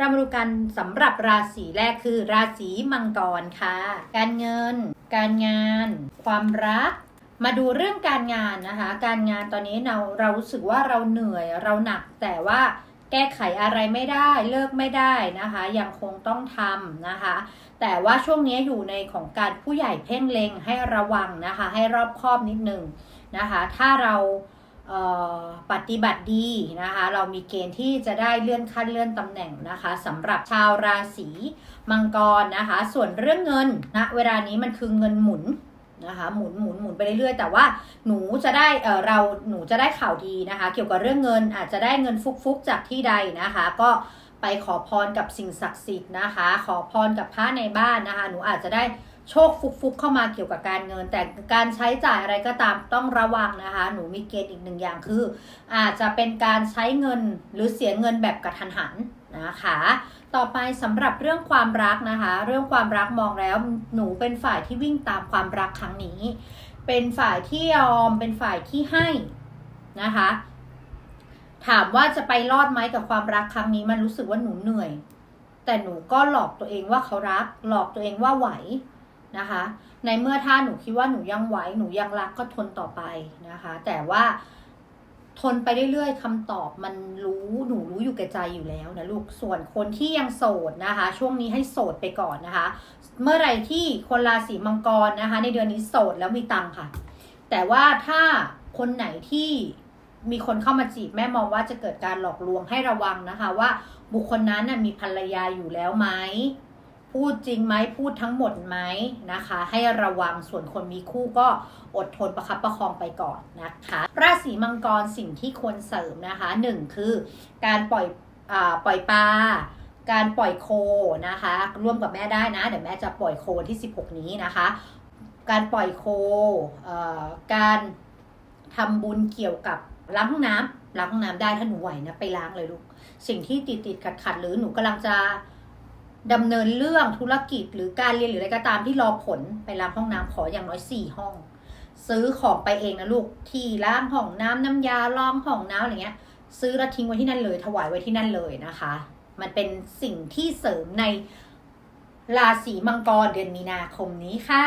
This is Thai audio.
เรามาดูกันสำหรับราศีแรกคือ ราศีมังกรค่ะ การเงิน การงาน ความรัก มาดูเรื่องการงานนะคะ การงานตอนนี้เราเรารู้สึกว่าเราเหนื่อยเราหนักแต่ว่าแก้ไขอะไรไม่ได้เลิกไม่ได้นะคะ ยังคงต้องทำนะคะ แต่ว่าช่วงนี้อยู่ในของการผู้ใหญ่เพ่งเล็งให้ระวังนะคะ ให้รอบคอบนิดนึงนะคะ ถ้าเรา ปฏิบัติดีนะคะ เรามีเกณฑ์ที่จะได้เลื่อนขั้นเลื่อนตำแหน่งนะคะสำหรับชาวราศีมังกรนะคะ ส่วนเรื่องเงินนะเวลานี้มันคือเงินหมุนนะคะหมุนหมุนหมุนไปเรื่อยๆแต่ว่าหนูจะได้เออเราหนูจะได้ข่าวดีนะคะ เกี่ยวกับเรื่องเงินอาจจะได้เงินฟุกๆจากที่ใดนะคะ ก็ไปขอพรกับสิ่งศักดิ์สิทธิ์นะคะ ขอพรกับพระในบ้านนะคะ หนูอาจจะได้ โชคฟุกๆเข้ามาเกี่ยวกับการเงิน แต่การใช้จ่ายอะไรก็ตามต้องระวังนะคะ หนูมีเกณฑ์อีกหนึ่งอย่างคือ อาจจะเป็นการใช้เงินหรือเสียเงินแบบกระทันหันนะคะ ต่อไปสำหรับเรื่องความรักนะคะ เรื่องความรักมองแล้วหนูเป็นฝ่ายที่วิ่งตามความรักครั้งนี้ เป็นฝ่ายที่ยอมเป็นฝ่ายที่ให้นะคะ ถามว่าจะไปรอดไหมกับความรักครั้งนี้มันรู้สึกว่าหนูเหนื่อย แต่หนูก็หลอกตัวเองว่าเขารัก หลอกตัวเองว่าไหว นะคะ ในเมื่อถ้าหนูคิดว่าหนูยังไหวหนูยังรักก็ทนต่อไปนะคะ แต่ว่าทนไปเรื่อยๆคำตอบมันรู้หนูรู้อยู่แก่ใจอยู่แล้วนะลูกส่วนคนที่ยังโสดนะคะ ช่วงนี้ให้โสดไปก่อนนะคะ เมื่อไหร่ที่คนราศีมังกรนะคะ ในเดือนนี้โสดแล้วมีตังค่ะ แต่ว่าถ้าคนไหนที่มีคนเข้ามาจีบแม่มองว่าจะเกิดการหลอกลวงให้ระวังนะคะ ว่าบุคคลนั้นนะมีภรรยาอยู่แล้วไหม พูดจริงไหมพูดทั้งหมดไหมนะคะ ให้ระวังส่วนคนมีคู่ก็อดทนประคับประคองไปก่อนนะคะ ราศีมังกรสิ่งที่ควรเสริมนะคะหนึ่งคือการปล่อยอปล่อยปลาการปล่อยโคนะคะ ร่วมกับแม่ได้นะ เดี๋ยวแม่จะปล่อยโคที่ 16 นี้นะคะ การปล่อยโคการทำบุญเกี่ยวกับล้างห้องน้ำล้างห้องน้ำได้ถ้าหนูไหวนะไปล้างเลยลูกสิ่งที่ติดติดขัดขัดหรือหนูกำลังจะ ดำเนินเรื่องธุรกิจหรือการเรียนหรืออะไรก็ตามที่รอผลไปล้างห้องน้ำขออย่างน้อยสี่ห้อง ซื้อของไปเองนะลูกที่ล้างห้องน้ำน้ำยาล้างห้องน้ำอะไรเงี้ย ซื้อแล้วทิ้งไว้ที่นั่นเลย ถวายไว้ที่นั่นเลยนะคะ มันเป็นสิ่งที่เสริมในราศีมังกรเดือนมีนาคมนี้ค่ะ